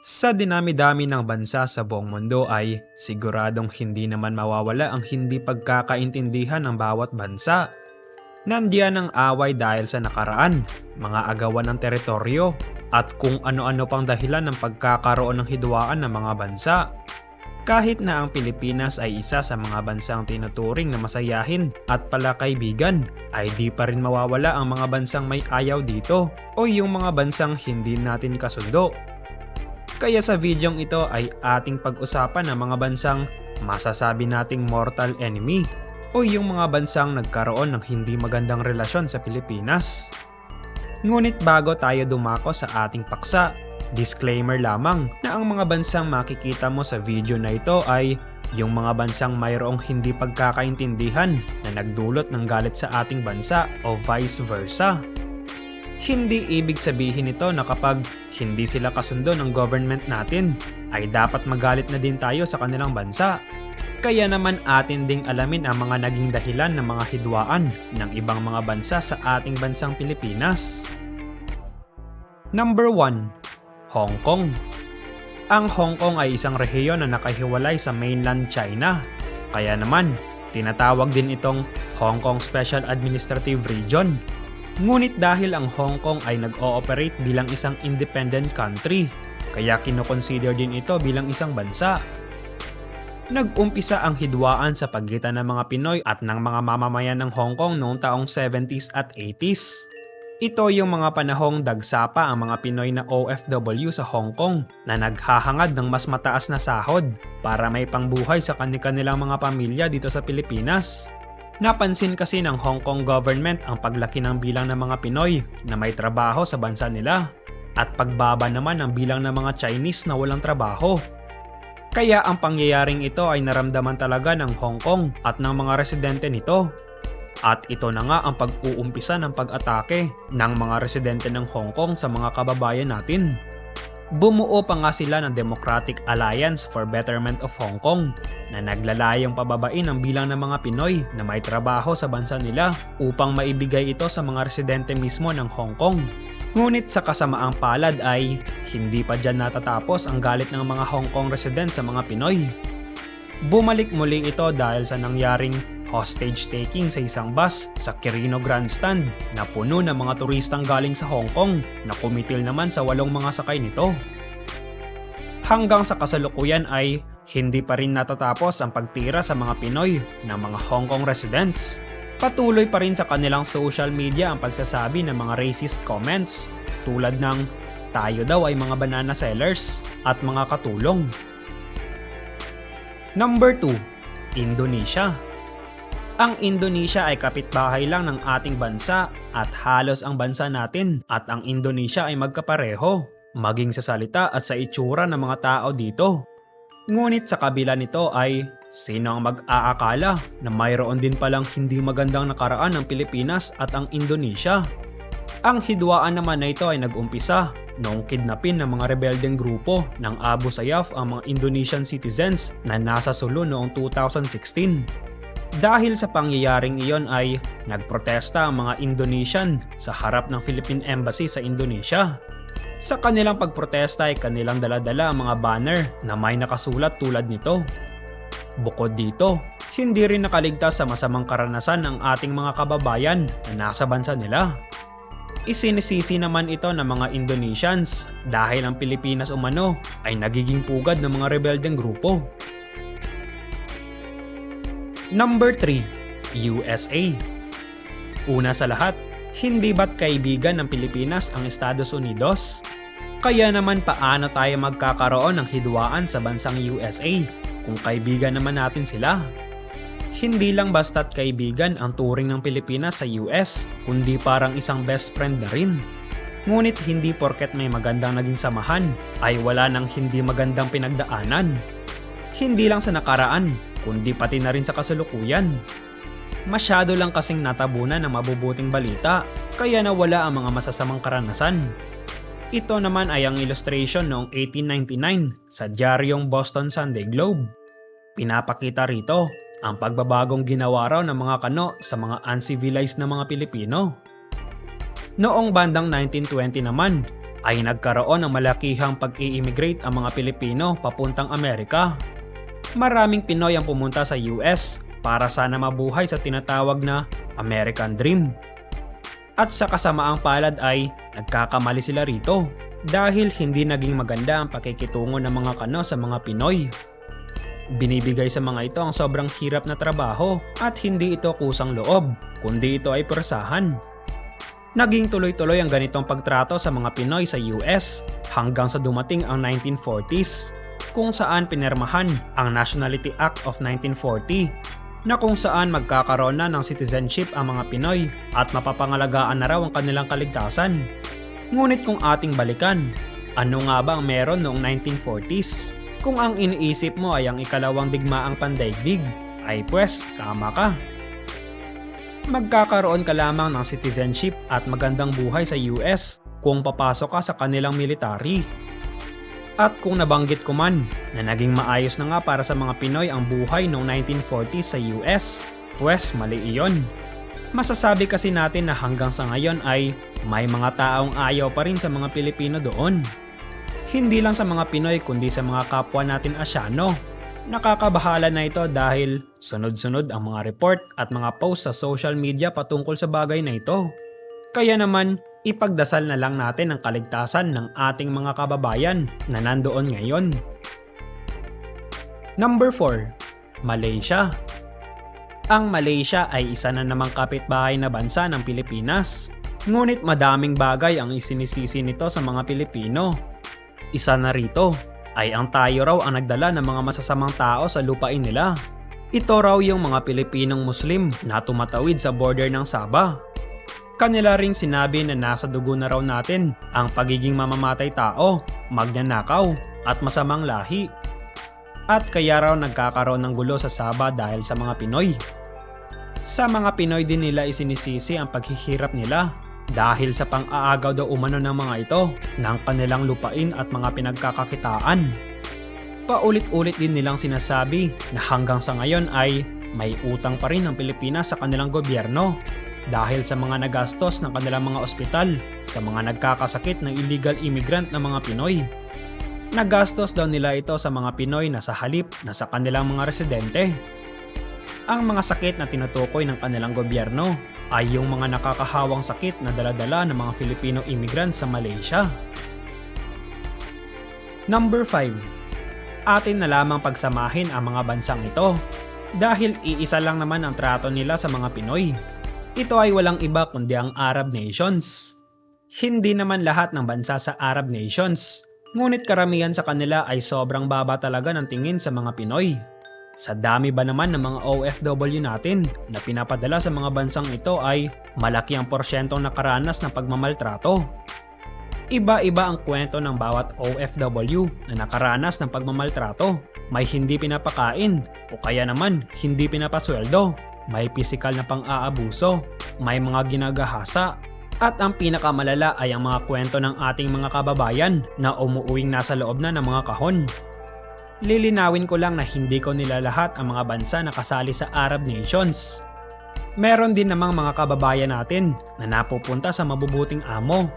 Sa dinami-dami ng bansa sa buong mundo ay siguradong hindi naman mawawala ang hindi pagkakaintindihan ng bawat bansa. Nandiyan ang away dahil sa nakaraan, mga agawan ng teritoryo, at kung ano-ano pang dahilan ng pagkakaroon ng hidwaan ng mga bansa. Kahit na ang Pilipinas ay isa sa mga bansang tinuturing na masayahin at palakaibigan, ay di pa rin mawawala ang mga bansang may ayaw dito o yung mga bansang hindi natin kasundo. Kaya sa videong ito ay ating pag-usapan ang mga bansang masasabi nating mortal enemy o yung mga bansang nagkaroon ng hindi magandang relasyon sa Pilipinas. Ngunit bago tayo dumako sa ating paksa, disclaimer lamang na ang mga bansang makikita mo sa video na ito ay yung mga bansang mayroong hindi pagkakaintindihan na nagdulot ng galit sa ating bansa o vice versa. Hindi ibig sabihin ito na kapag hindi sila kasundo ng government natin, ay dapat magalit na din tayo sa kanilang bansa. Kaya naman atin ding alamin ang mga naging dahilan ng mga hidwaan ng ibang mga bansa sa ating bansang Pilipinas. Number 1. Hong Kong Ang Hong Kong ay isang rehiyon na nakahiwalay sa mainland China. Kaya naman, tinatawag din itong Hong Kong Special Administrative Region Ngunit dahil ang Hong Kong ay nag-ooperate bilang isang independent country, kaya kinoconsider din ito bilang isang bansa. Nag-umpisa ang hidwaan sa pagitan ng mga Pinoy at ng mga mamamayan ng Hong Kong noong taong 70s at 80s. Ito yung mga panahong dagsapa ang mga Pinoy na OFW sa Hong Kong na naghahangad ng mas mataas na sahod para may pangbuhay sa kanilang mga pamilya dito sa Pilipinas. Napansin kasi ng Hong Kong government ang paglaki ng bilang ng mga Pinoy na may trabaho sa bansa nila at pagbaba naman ng bilang ng mga Chinese na walang trabaho. Kaya ang pangyayaring ito ay naramdaman talaga ng Hong Kong at ng mga residente nito. At ito na nga ang pag-uumpisa ng pag-atake ng mga residente ng Hong Kong sa mga kababayan natin. Bumuo pa nga sila ng Democratic Alliance for Betterment of Hong Kong na naglalayong pababain ang bilang ng mga Pinoy na may trabaho sa bansa nila upang maibigay ito sa mga residente mismo ng Hong Kong. Ngunit sa kasamaang palad ay hindi pa dyan natatapos ang galit ng mga Hong Kong residents sa mga Pinoy. Bumalik muli ito dahil sa nangyaring hostage taking sa isang bus sa Quirino Grandstand na puno ng mga turistang galing sa Hong Kong na kumitil naman sa walong mga sakay nito. Hanggang sa kasalukuyan ay hindi pa rin natatapos ang pagtira sa mga Pinoy ng mga Hong Kong residents. Patuloy pa rin sa kanilang social media ang pagsasabi ng mga racist comments tulad ng tayo daw ay mga banana sellers at mga katulong. Number 2. Indonesia Ang Indonesia ay kapitbahay lang ng ating bansa at halos ang bansa natin at ang Indonesia ay magkapareho, maging sa salita at sa itsura ng mga tao dito. Ngunit sa kabila nito ay sino ang mag-aakala na mayroon din palang hindi magandang nakaraan ng Pilipinas at ang Indonesia? Ang hidwaan naman na ito ay nag-umpisa noong kidnapin ng mga rebeldeng grupo ng Abu Sayyaf ang mga Indonesian citizens na nasa Sulu noong 2016. Dahil sa pangyayaring iyon ay nagprotesta ang mga Indonesian sa harap ng Philippine Embassy sa Indonesia. Sa kanilang pagprotesta ay kanilang daladala ang mga banner na may nakasulat tulad nito. Bukod dito, hindi rin nakaligtas sa masamang karanasan ng ating mga kababayan na nasa bansa nila. Isinisisi naman ito ng mga Indonesians dahil ang Pilipinas umano ay nagiging pugad ng mga rebeldeng grupo. Number 3. USA Una sa lahat, hindi ba't kaibigan ng Pilipinas ang Estados Unidos? Kaya naman paano tayo magkakaroon ng hidwaan sa bansang USA kung kaibigan naman natin sila? Hindi lang basta't kaibigan ang turing ng Pilipinas sa US, kundi parang isang best friend na rin. Ngunit hindi porket may magandang naging samahan ay wala nang hindi magandang pinagdaanan. Hindi lang sa nakaraan, kundi pati na rin sa kasalukuyan. Masyado lang kasing natabunan ng mabubuting balita, kaya nawala ang mga masasamang karanasan. Ito naman ay ang illustration noong 1899 sa diaryong Boston Sunday Globe. Pinapakita rito ang pagbabagong ginawa raw ng mga kano sa mga uncivilized na mga Pilipino. Noong bandang 1920 naman, ay nagkaroon ng malakihang pag-i-immigrate ang mga Pilipino papuntang Amerika. Maraming Pinoy ang pumunta sa US para sana mabuhay sa tinatawag na American Dream. At sa kasamaang palad ay nagkakamali sila rito dahil hindi naging maganda ang pakikitungo ng mga kano sa mga Pinoy. Binibigay sa mga ito ang sobrang hirap na trabaho at hindi ito kusang loob, kundi ito ay persahan. Naging tuloy-tuloy ang ganitong pagtrato sa mga Pinoy sa US hanggang sa dumating ang 1940s kung saan pinirmahan ang Nationality Act of 1940 na kung saan magkakaroon na ng citizenship ang mga Pinoy at mapapangalagaan na raw ang kanilang kaligtasan. Ngunit kung ating balikan, ano nga ba ang meron noong 1940s? Kung ang iniisip mo ay ang ikalawang digmaang pandaigdig, ay pwes tama ka. Magkakaroon ka lamang ng citizenship at magandang buhay sa US kung papasok ka sa kanilang military. At kung nabanggit ko man na naging maayos na nga para sa mga Pinoy ang buhay noong 1940s sa US, pwes mali iyon. Masasabi kasi natin na hanggang sa ngayon ay may mga taong ayaw pa rin sa mga Pilipino doon. Hindi lang sa mga Pinoy kundi sa mga kapwa natin Asyano. Nakakabahala na ito dahil sunod-sunod ang mga report at mga post sa social media patungkol sa bagay na ito. Kaya naman, ipagdasal na lang natin ang kaligtasan ng ating mga kababayan na nandoon ngayon. Number 4. Malaysia Ang Malaysia ay isa na namang kapitbahay na bansa ng Pilipinas. Ngunit madaming bagay ang isinisisi nito sa mga Pilipino. Isa na rito ay ang tayo raw ang nagdala ng mga masasamang tao sa lupain nila. Ito raw yung mga Pilipinong Muslim na tumatawid sa border ng Sabah. Kanila ring sinabi na nasa dugo na raw natin ang pagiging mamamatay tao, magnanakaw at masamang lahi. At kaya raw nagkakaroon ng gulo sa Sabah dahil sa mga Pinoy. Sa mga Pinoy din nila isinisisi ang paghihirap nila dahil sa pang-aagaw daw umano ng mga ito ng kanilang lupain at mga pinagkakakitaan. Paulit-ulit din nilang sinasabi na hanggang sa ngayon ay may utang pa rin ang Pilipinas sa kanilang gobyerno dahil sa mga nagastos ng kanilang mga ospital sa mga nagkakasakit ng illegal immigrant na mga Pinoy. Nagastos daw nila ito sa mga Pinoy na sa halip na sa kanilang mga residente. Ang mga sakit na tinutukoy ng kanilang gobyerno ay yung mga nakakahawang sakit na daladala ng mga Filipino immigrants sa Malaysia. Number 5. Atin na lamang pagsamahin ang mga bansang ito dahil iisa lang naman ang trato nila sa mga Pinoy. Ito ay walang iba kundi ang Arab nations. Hindi naman lahat ng bansa sa Arab nations, ngunit karamihan sa kanila ay sobrang baba talaga ng tingin sa mga Pinoy. Sa dami ba naman ng mga OFW natin na pinapadala sa mga bansang ito ay malaki ang porsyentong nakaranas ng pagmamaltrato. Iba-iba ang kwento ng bawat OFW na nakaranas ng pagmamaltrato. May hindi pinapakain o kaya naman hindi pinapasweldo. May pisikal na pang-aabuso, may mga ginagahasa, at ang pinakamalala ay ang mga kwento ng ating mga kababayan na umuuwing nasa loob na ng mga kahon. Lilinawin ko lang na hindi ko nilalahat ang mga bansa na kasali sa Arab nations. Meron din namang mga kababayan natin na napupunta sa mabubuting amo.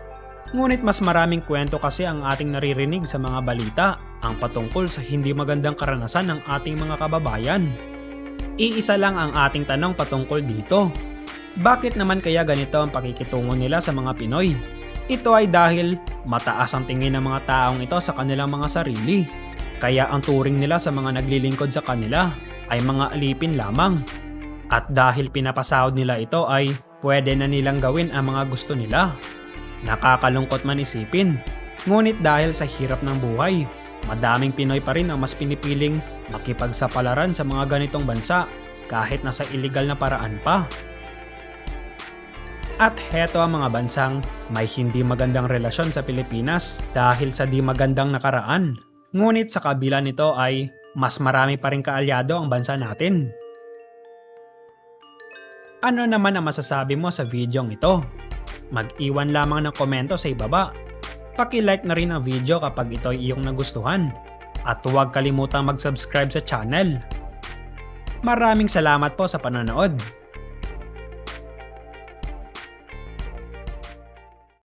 Ngunit mas maraming kwento kasi ang ating naririnig sa mga balita ang patungkol sa hindi magandang karanasan ng ating mga kababayan. Iisa lang ang ating tanong patungkol dito. Bakit naman kaya ganito ang pakikitungo nila sa mga Pinoy? Ito ay dahil mataas ang tingin ng mga taong ito sa kanilang mga sarili. Kaya ang turing nila sa mga naglilingkod sa kanila ay mga alipin lamang. At dahil pinapasahod nila ito ay pwede na nilang gawin ang mga gusto nila. Nakakalungkot man isipin. Ngunit dahil sa hirap ng buhay, madaming Pinoy pa rin ang mas pinipiling makipagsapalaran sa mga ganitong bansa kahit nasa illegal na paraan pa. At heto ang mga bansang may hindi magandang relasyon sa Pilipinas dahil sa di magandang nakaraan. Ngunit sa kabila nito ay mas marami pa rin kaalyado ang bansa natin. Ano naman ang masasabi mo sa videong ito? Mag-iwan lamang ng komento sa ibaba. Paki-like na rin ang video kapag ito ay iyong nagustuhan. At huwag kalimutang mag-subscribe sa channel. Maraming salamat po sa panonood.